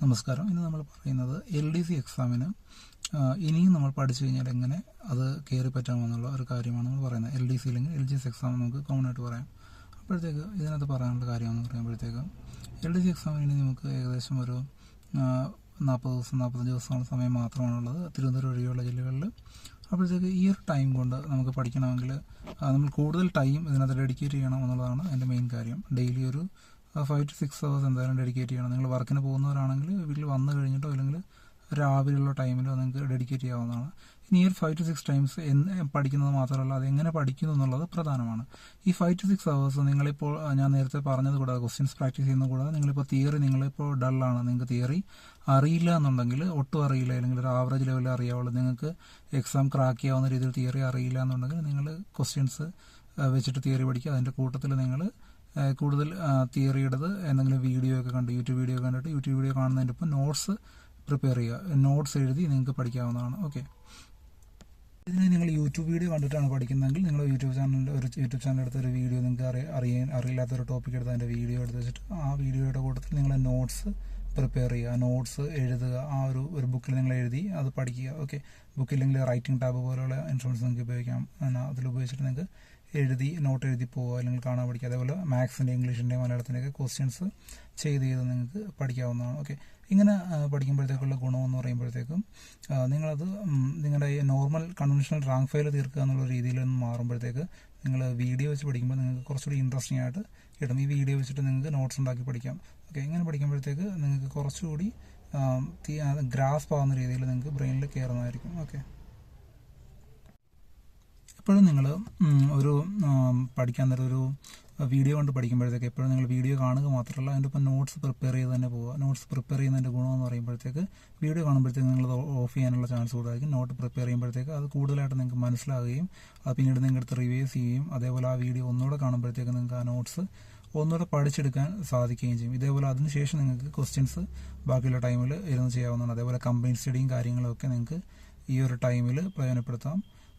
നമസ്കാരം. ഇന്ന് നമ്മൾ പറയുന്നത് എൽ ഡി സി എക്സാമിന് ഇനിയും നമ്മൾ പഠിച്ചു കഴിഞ്ഞാൽ എങ്ങനെ അത് കയറി പറ്റാമെന്നുള്ള ഒരു കാര്യമാണ് നമ്മൾ പറയുന്നത്. എൽ ഡി സി അല്ലെങ്കിൽ എൽ ജി എസ് എക്സാം നമുക്ക് കോമൺ ആയിട്ട് പറയാം. അപ്പോഴത്തേക്ക് ഇതിനകത്ത് പറയാനുള്ള കാര്യമെന്ന് പറയുമ്പോഴത്തേക്ക് എൽ ഡി സി എക്സാമിന് നമുക്ക് ഏകദേശം ഒരു നാൽപ്പത് ദിവസം നാൽപ്പത്തഞ്ച് ദിവസമുള്ള സമയം മാത്രമാണുള്ളത്. തിരുവനന്തപുരം ഒഴികെയുള്ള ജില്ലകളിൽ. അപ്പോഴത്തേക്ക് ഈ ഒരു ടൈം കൊണ്ട് നമുക്ക് പഠിക്കണമെങ്കിൽ നമ്മൾ കൂടുതൽ ടൈം ഇതിനകത്ത് ഡെഡിക്കേറ്റ് ചെയ്യണം എന്നുള്ളതാണ് എന്റെ മെയിൻ കാര്യം. ഡെയിലി ഒരു ഫൈവ് ടു സിക്സ് അവേഴ്സ് എന്തായാലും ഡെഡിക്കേറ്റ് ചെയ്യണം. നിങ്ങൾ വർക്കിന് പോകുന്നവരാണെങ്കിൽ വീട്ടിൽ വന്നു കഴിഞ്ഞിട്ടോ അല്ലെങ്കിൽ രാവിലെയുള്ള ടൈമിലോ നിങ്ങൾക്ക് ഡെഡിക്കേറ്റ് ചെയ്യാവുന്നതാണ്. ഇനി ഒരു ഫൈവ് ടു സിക്സ് ടൈംസ് എന്ന് പഠിക്കുന്നത് മാത്രമല്ല അത് എങ്ങനെ പഠിക്കുന്നു എന്നുള്ളത് പ്രധാനമാണ്. ഈ ഫൈവ് ടു സിക്സ് അവേഴ്സ് നിങ്ങളിപ്പോൾ ഞാൻ നേരത്തെ പറഞ്ഞത് കൂടാതെ ക്വസ്റ്റ്യൻസ് പ്രാക്ടീസ് ചെയ്യുന്ന കൂടാതെ നിങ്ങളിപ്പോൾ തിയറി നിങ്ങളിപ്പോൾ ഡള്ളാണ് നിങ്ങൾക്ക് തിയറി അറിയില്ല എന്നുണ്ടെങ്കിൽ ഒട്ടും അറിയില്ല അല്ലെങ്കിൽ ഒരു ആവറേജ് ലെവലിൽ അറിയാവുള്ളൂ. നിങ്ങൾക്ക് എക്സാം ക്രാക്ക് ചെയ്യാവുന്ന രീതിയിൽ തിയറി അറിയില്ല എന്നുണ്ടെങ്കിൽ നിങ്ങൾ ക്വസ്റ്റ്യൻസ് വെച്ചിട്ട് തിയറി പഠിക്കുക. അതിന്റെ കൂട്ടത്തിൽ നിങ്ങൾ കൂടുതൽ തിയറിയുടേത് എന്തെങ്കിലും വീഡിയോ ഒക്കെ കണ്ട് യൂട്യൂബ് വീഡിയോ കണ്ടിട്ട് യൂട്യൂബ് വീഡിയോ കാണുന്നതിന്റെ ഒപ്പം നോട്ട്സ് പ്രിപ്പയർ ചെയ്യുക. നോട്ട്സ് എഴുതി നിങ്ങൾക്ക് പഠിക്കാവുന്നതാണ്. ഓക്കെ ഇതിന് നിങ്ങൾ യൂട്യൂബ് വീഡിയോ കണ്ടിട്ടാണ് പഠിക്കുന്നതെങ്കിൽ നിങ്ങൾ യൂട്യൂബ് ചാനലിൽ ഒരു യൂട്യൂബ് ചാനൽ എടുത്ത ഒരു വീഡിയോ നിങ്ങൾക്ക് അറിയാൻ അറിയാൻ അറിയില്ലാത്ത ഒരു ടോപ്പിക് എടുത്ത് അതിന്റെ വീഡിയോ എടുത്ത് വെച്ചിട്ട് ആ വീഡിയോയുടെ കൂട്ടത്തിൽ നിങ്ങൾ നോട്ട്സ് പ്രിപ്പയർ ചെയ്യുക. നോട്ട്സ് എഴുതുക. ആ ഒരു ഒരു ബുക്കിൽ നിങ്ങൾ എഴുതി അത് പഠിക്കുക. ഓക്കെ ബുക്കില്ലെങ്കിൽ റൈറ്റിംഗ് ടാബ് പോലെയുള്ള ഇൻഷുറൻസ് നിങ്ങൾക്ക് ഉപയോഗിക്കാം. അതിൽ ഉപയോഗിച്ചിട്ട് നിങ്ങൾക്ക് എഴുതി നോട്ട് എഴുതി പോവുക അല്ലെങ്കിൽ കാണാൻ പഠിക്കുക. അതേപോലെ മാത്സിന്റെ ഇംഗ്ലീഷിന്റെ മലയാളത്തിന്റെയൊക്കെ ക്വസ്റ്റ്യൻസ് ചെയ്ത് ചെയ്ത് നിങ്ങൾക്ക് പഠിക്കാവുന്നതാണ്. ഓക്കെ ഇങ്ങനെ പഠിക്കുമ്പോഴത്തേക്കുള്ള ഗുണമെന്ന് പറയുമ്പോഴത്തേക്കും നിങ്ങളത് നിങ്ങളുടെ നോർമൽ കൺവെൻഷണൽ റാങ്ക് ഫയൽ തീർക്കുക എന്നുള്ള രീതിയിൽ നിന്ന് മാറുമ്പോഴത്തേക്ക് നിങ്ങൾ വീഡിയോ വെച്ച് പഠിക്കുമ്പോൾ നിങ്ങൾക്ക് കുറച്ചുകൂടി ഇൻട്രസ്റ്റിംഗ് ആയിട്ട് കിട്ടും. ഈ വീഡിയോ വെച്ചിട്ട് നിങ്ങൾക്ക് നോട്ട്സ് ഉണ്ടാക്കി പഠിക്കാം. ഓക്കെ ഇങ്ങനെ പഠിക്കുമ്പോഴത്തേക്ക് നിങ്ങൾക്ക് കുറച്ചുകൂടി ഗ്രാസ്പ് ആവുന്ന രീതിയിൽ നിങ്ങൾക്ക് ബ്രെയിനിൽ കയറുന്നതായിരിക്കും. ഓക്കെ എപ്പോഴും നിങ്ങൾ ഒരു പഠിക്കാൻ നേരം ഒരു വീഡിയോ കൊണ്ട് പഠിക്കുമ്പോഴത്തേക്ക് എപ്പോഴും നിങ്ങൾ വീഡിയോ കാണുക മാത്രമല്ല അതിന്റെ ഒപ്പം നോട്ട്സ് പ്രിപ്പയർ ചെയ്ത് തന്നെ പോവുക. നോട്ട്സ് പ്രിപ്പയർ ചെയ്യുന്നതിന്റെ ഗുണമെന്ന് പറയുമ്പോഴത്തേക്ക് വീഡിയോ കാണുമ്പോഴത്തേക്ക് നിങ്ങൾ ഓഫ് ചെയ്യാനുള്ള ചാൻസ് കൂടുതലായിരിക്കും. നോട്ട് പ്രിപ്പയർ ചെയ്യുമ്പോഴത്തേക്ക് അത് കൂടുതലായിട്ട് നിങ്ങൾക്ക് മനസ്സിലാകുകയും അത് പിന്നീട് നിങ്ങളുടെ അടുത്ത് റിവൈസ് ചെയ്യുകയും അതേപോലെ ആ വീഡിയോ ഒന്നുകൂടെ കാണുമ്പോഴത്തേക്ക് നിങ്ങൾക്ക് ആ നോട്ട്സ് ഒന്നുകൂടെ പഠിച്ചെടുക്കാൻ സാധിക്കുകയും ചെയ്യും. ഇതേപോലെ അതിനുശേഷം നിങ്ങൾക്ക് ക്വസ്റ്റ്യൻസ് ബാക്കിയുള്ള ടൈമിൽ ഇരുന്ന് ചെയ്യാവുന്നതാണ്. അതേപോലെ കമ്പൈൻ സ്റ്റഡിയും കാര്യങ്ങളൊക്കെ നിങ്ങൾക്ക് ഈ ഒരു ടൈമിൽ പ്രയോജനപ്പെടുത്താം.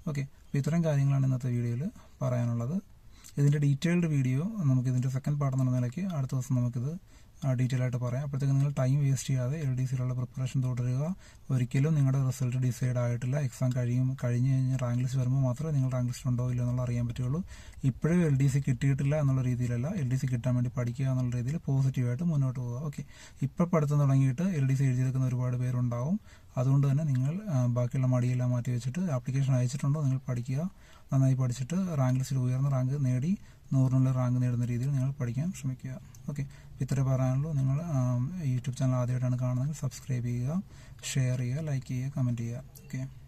ഓക്കെ അപ്പോൾ ഇത്തരം കാര്യങ്ങളാണ് ഇന്നത്തെ വീഡിയോയിൽ പറയാനുള്ളത്. ഇതിന്റെ ഡീറ്റെയിൽഡ് വീഡിയോ നമുക്ക് ഇതിന്റെ സെക്കൻഡ് പാർട്ട് എന്ന നിലയ്ക്ക് അടുത്ത ദിവസം നമുക്കിത് ഡീറ്റെയിൽ ആയിട്ട് പറയാം. അപ്പോഴത്തേക്ക് നിങ്ങൾ ടൈം വേസ്റ്റ് ചെയ്യാതെ എൽ ഡി സിയിലുള്ള പ്രിപ്പറേഷൻ തുടരുക. ഒരിക്കലും നിങ്ങളുടെ റിസൾട്ട് ഡിസൈഡ് ആയിട്ടില്ല. എക്സാം കഴിയും കഴിഞ്ഞ് കഴിഞ്ഞ് റാങ്ക് ലിസ്റ്റ് വരുമ്പോൾ മാത്രമേ നിങ്ങൾ റാങ്ക് ലിസ്റ്റ് ഉണ്ടോ ഇല്ല എന്നുള്ള അറിയാൻ പറ്റുള്ളൂ ഇപ്പോഴും എൽ ഡി സി കിട്ടിയിട്ടില്ല എന്നുള്ള രീതിയിലല്ല. എൽ ഡി സി കിട്ടാൻ വേണ്ടി പഠിക്കുക എന്നുള്ള രീതിയിൽ പോസിറ്റീവായിട്ട് മുന്നോട്ട് പോകുക ഓക്കെ ഇപ്പോൾ പഠിത്തം തുടങ്ങിയിട്ട് എൽ ഡി സി എഴുതിയെടുക്കുന്ന ഒരുപാട് പേരുണ്ടാവും. അതുകൊണ്ട് തന്നെ നിങ്ങൾ ബാക്കിയുള്ള മടിയെല്ലാം മാറ്റി വെച്ചിട്ട് ആപ്ലിക്കേഷൻ അയച്ചിട്ടുണ്ടോ? നിങ്ങൾ പഠിക്കുക. നന്നായി പഠിച്ചിട്ട് റാങ്ക് ലിസ്റ്റിൽ ഉയർന്ന റാങ്ക് നേടി നൂറിനുള്ള റാങ്ക് നേടുന്ന രീതിയിൽ നിങ്ങൾ പഠിക്കാൻ ശ്രമിക്കുക. ഓക്കെ. ഇത്ര പറയാനുള്ളൂ. നിങ്ങൾ യൂട്യൂബ് ചാനൽ ആദ്യമായിട്ടാണ് കാണുന്നതെങ്കിൽ സബ്സ്ക്രൈബ് ചെയ്യുക ഷെയർ ചെയ്യുക ലൈക്ക് ചെയ്യുക കമന്റ് ചെയ്യുക. ഓക്കെ.